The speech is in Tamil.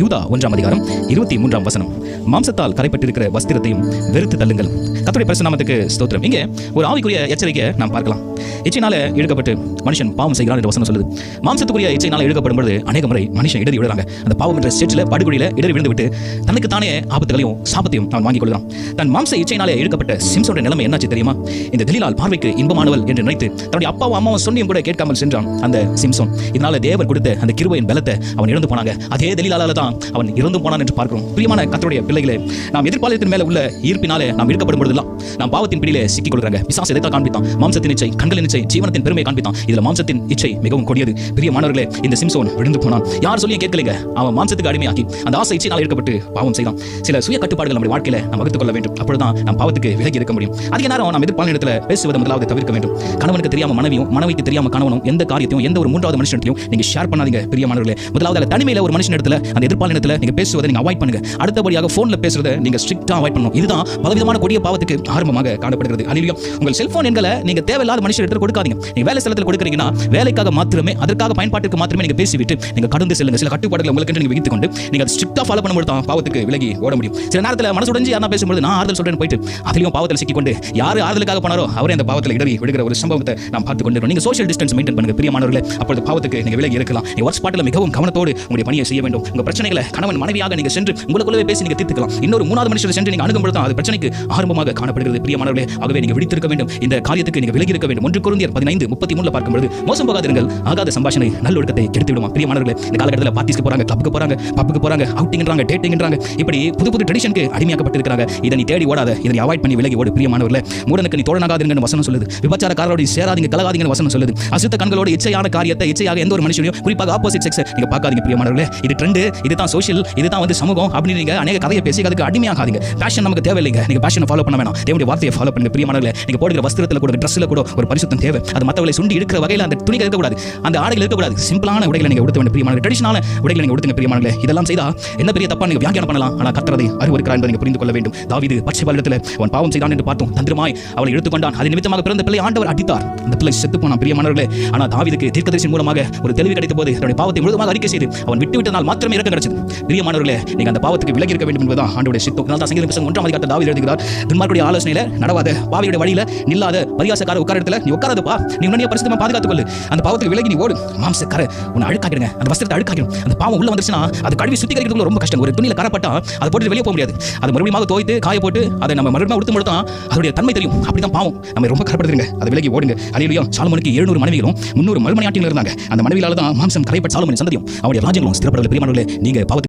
யூதா ஒன்றாம் அதிகாரம் இருபத்தி மூன்றாம் வசனம். மாம்சத்தால் கரைப்பட்டிருக்கிற வஸ்திரத்தையும் வெறுத்து தள்ளுங்கள். கத்துடைய பரிசுநாமத்துக்கு ஸ்தோத்திரம். இங்கே ஒரு ஆவிக்குரிய எச்சரிக்கையை நாம் பார்க்கலாம். இச்சையினால இழுக்கப்பட்டு மனுஷன் பாவம் செய்கிறான் என்ற வசனம் சொல்லுது. மாம்சத்துக்குரிய இச்சையினால இழுக்கப்படும் பொழுது அநேக முறை மனுஷன் இடறி விழுறாங்க. அந்த பாவம் என்ற சேற்றில் படுகொலியில் இடறி விழுந்து விட்டு தனக்கு தானே ஆபத்துகளையும் சாபத்தையும் நான் வாங்கிக் கொள்கிறான் தன் மாம்ச இச்சையினாலே இழுக்கப்பட்ட சிம்சோட நிலைமை என்னாச்சு தெரியுமா? இந்த தெலிலால் பார்வைக்கு இன்பமானவள் என்று நினைத்து தன்னுடைய அப்பாவும் அம்மாவும் சொன்னியும் கூட கேட்காமல் சென்றான் அந்த சிம்சோன். இதனால தேவர் கொடுத்த அந்த கிருபையின் பலத்தை அவன் இழந்து போனாங்க. அதே தெலிலால தான் அவன் இறந்து போனான் என்று பார்க்கிறோம். பிரியமான கத்தருடைய பிள்ளைகளே நாம் எதிர்பாலத்தின் மேல உள்ள ஈர்ப்பினாலே நாம் ஈர்க்கப்படும் பொழுதெல்லாம் நாம் பாவத்தின் பிடியிலே சிக்கிக் கொள்கிறாங்க விசாச எதைத்தான் காண்பித்தான்? மாம்சத்தின் இச்சை கண்களின் இச்சை ஜீவனத்தின் பெருமை காண்பித்தான். இதுல மாம்சத்தின் இச்சை மிகவும் கொடியது. பிரியமானவர்களே இந்த சிம்சோன் விழுந்து போனான். யார் சொல்லியும் கேட்கலைங்க. அவன் மாம்சத்துக்கு அடிமையாக்கி அந்த ஆசை இச்சையினால் ஈர்க்கப்பட்டு பாவம் செய்தான். சில சுய கட்டுப்பாடுகள் நம்முடைய வாழ்க்கையில நாம் வகுத்துக் கொள்ள வேண்டும். அப்பொழுதுதான் நாம் பாவத்துக்கு விலகி இருக்க முடியும். அதிக நேரம் நாம் எதிர்ப்பாளர் இடத்துல பேசுவதை முதலாவது தவிர்க்க வேண்டும். கணவனுக்கு தெரியாம மனைவியும் மனைவிக்கு தெரியாம கணவனும் எந்த காரியத்தையும் எந்த ஒரு மூன்றாவது மனுஷனையும் நீங்க ஷேர் பண்ணாதீங்க. பிரியமானவர்களே முதலாவது தனிமையில ஒரு மனுஷன் இடத்துல அந்த எதிர்ப்பாளர் நீங்க பேசுவதை நீங்க அவாய்ட் பண்ணுங்க. அடுத்தபடியாக போன்ல பேசுறதை நீங்க ஸ்ட்ரிக்டா அவாய்ட் பண்ணணும். இதுதான் பலவிதமான கொடிய பாவத்துக்கு ஆரம்பமாக காணப்படுகிறது. அலிலியும் உங்கள் செல்போன் எண்களை நீங்க தேவையில்லாத மனுஷன் இடத்துல கொடுக்காதீங்க. நீங்க வேலை ஸ்தலத்தில் கொடுக்குறீங்கன்னா வேலைக்காக மாத்திரமே அதற்காக பயன்பாட்டுக்கு மாத்திரமே நீங்க பேசிவிட்டு நீங்க கடந்து செல்லுங்க. சில கட்டுப்பாடுகளை உங்களுக்கு நீங்க விதித்துக் கொண்டு நீங்க அதை ஸ்ட்ரிக்டா ஃபாலோ பண்ணும்போது தான் பாவத்துக்கு விலகி ஓட முடியும். சில நேரத்தில் மனசுடைஞ்சு யாரா பேசும்போது நான் ஆறுதல் சொல்றேன் போயிட்டு அதிலையும் பாவத்தில் சிக்கிக்கொண்டு யார் ஆறுதலுக்காக போனாரோ அவரே அந்த பாவத்தில் இடறி விடுகிற ஒரு சம்பவத்தை நாம் பார்த்து கொண்டு நீங்க சோஷியல் டிஸ்டன்ஸ் மெயின்டைன் பண்ணுங்க. பிரியமானவர்களே அப்பொழுது பாவத்துக்கு நீங்க விலகி இருக்கலாம். நீங்க ஒர்க் ஸ்பாட்டில் மிகவும் கவனத்தோடு உங்களுடைய பணியை செய்ய வேண்டும். உங்க பிரச்சனைகளை கணவன் மனைவியாக நீங்க சென்று உங்களுக்குள்ளவே பேசி நீங்க தீர்த்துக்கலாம். இன்னொரு மூணாவது மனுஷரை சென்று நீங்க அணுகும்போது தான் அது பிரச்சனைக்கு ஆரம்பமாக காணப்படுகிறது. பிரியமானவர்களே ஆகவே நீங்க விழித்திருக்க வேண்டும். இந்த காரியத்துக்கு நீங்க விலகி இருக்க வேண்டும். ஒன்று குருந்தியர் பதினைந்து முப்பத்தி மூணுல பார்க்கும்போது மோசம் போகாதிருங்கள். ஆகாத சம்பாஷணை நல்லொழுக்கத்தை கெடுத்து விடுமா பிரியமானவர்களே இந்த காலகட்டத்தில் பார்ட்டிஸ்க்கு போறாங்க கிளப்புக்கு போறாங்க பப்புக்கு போறாங்க அவுட்டிங்ன்றாங்க டேட்டிங்ன்றாங்க இப்படி புது புது ட்ரெடிஷனுக்கு அடிமையாக்கப்பட்டிருக்கிறாங்க. இதை நீ தேடி ஓடாத இதை அவாய்ட் பண்ணி விலகி ஓடு பிரியமானவர்களே. மூடனுக்கு நீ தோழனாகாதீங்கன்னு வசனம் சொல்லுது. விபச்சாரக்காரரோடு சேராதீங்க கலகாதீங்கன்னு வசனம் சொல்லுது. அசுத்த கண்களோட இச்சையான காரியத்தை இச்சையாக எந்த ஒரு மனுஷனையும் குறிப்பாக ஆப்போசிட் செக்ஸ் நீங்க பார்க்காதீங்க பிரியமானவர்களே. இது ட்ரெண்டு இது இதுதான் சோஷியல் இதுதான் வந்து சமூகம் அப்படின்னு நீங்க அநேக கதையை பேசி அதுக்கு அடிமையாகாதீங்க. பேஷன் நமக்கு தேவையில்லைங்க. நீங்க பேஷனை ஃபாலோ பண்ண வேணாம். தேவனுடைய வார்த்தையை ஃபாலோ பண்ணுங்க பிரியமானவர்களே. நீங்க போடுகிற வஸ்திரத்தில் கூட ட்ரெஸ்ஸில் கூட ஒரு பரிசுத்தம் தேவை. அது மற்றவங்களை சுண்டி இருக்கிற வகையில் அந்த துணிகள் இருக்கக்கூடாது. அந்த ஆடைகள் இருக்கக்கூடாது. சிம்பிளான உடைகளை நீங்க உடுத்த வேண்டும் பிரியமான ட்ரெடிஷனான உடைகளை நீங்க உடுத்துங்க பிரியமானங்களே இதெல்லாம் செய்தா என்ன பெரிய தப்பா நீங்க வியாக்கியானம் பண்ணலாம்? ஆனால் கத்திரதை அறிவுறுக்கிறார் என்பதை நீங்க புரிந்து கொள்ள வேண்டும். தாவிது பச்சை பள்ளத்தில் அவன் பாவம் செய்தான் என்று பார்த்தோம் தந்திரமாய் அவளை எடுத்துக்கொண்டான் அது நிமித்தமாக பிறந்த பிள்ளை ஆண்டவர் அடித்தார். அந்த பிள்ளை செத்து போனான் பிரியமானவர்களே. ஆனால் தாவிதுக்கு தீர்க்கதரிசி மூலமாக ஒரு தெளிவு கிடைத்த போது தன்னுடைய பாவத்தை முழுவதுமாக அறிக்கை செய்து அவன் விட்டுவிட்டனால் மாத்திரமே இறக்க கிடைச்சது பிரியமானவர்களே நீங்க அந்த பாவத்துக்கு விலகி இருக்க வேண்டும் என்பதுதான் ஆண்டோடைய சித்தம். அதனால தான் சங்கீதம் ஒன்றாம் அதிகாரத்தை தாவில் எழுதுகிறார் துன்மார்க்குடைய ஆலோசனையில நடவாத பாவியுடைய வழியில நில்லாத பரியாசக்கார உட்கார இடத்துல நீ உட்காரதுப்பா. நீ உடனே பரிசுத்தமா பாதுகாத்துக் கொள்ளு அந்த பாவத்துக்கு விலகி நீ ஓடு. மாம்சக்கார உன்னை அழுக்காக்கிடுங்க. அந்த வஸ்திரத்தை அழுக்காக்கிடும். அந்த பாவம் உள்ள வந்துச்சுன்னா அது கழுவி சுத்திகரிக்கிறதுக்குள்ள ரொம்ப கஷ்டம். ஒரு துணியில கரப்பட்டா அதை போட்டு வெளியே போக முடியாது. அது மறுபடியும் தோய்த்து காய போட்டு அதை நம்ம மறுபடியும் உடுத்து மட்டும் அதோடைய தன்மை தெரியும். அப்படிதான் பாவம். நம்ம ரொம்ப கரப்படுத்துங்க அதை விலகி ஓடுங்க. அலையிலையும் சாலமனுக்கு எழுநூறு மனைவிகளும் முன்னூறு மறுமணி ஆட்டிகள் இருந்தாங்க. அந்த மனைவியால தான் மாம்சம் கரைப்பட்ட சாலமனின் சந்ததியும் அவருடைய ராஜ்யங்களும் ஸ்திரப்படவில்லை. நீ நீங்க பாவத்துக்கு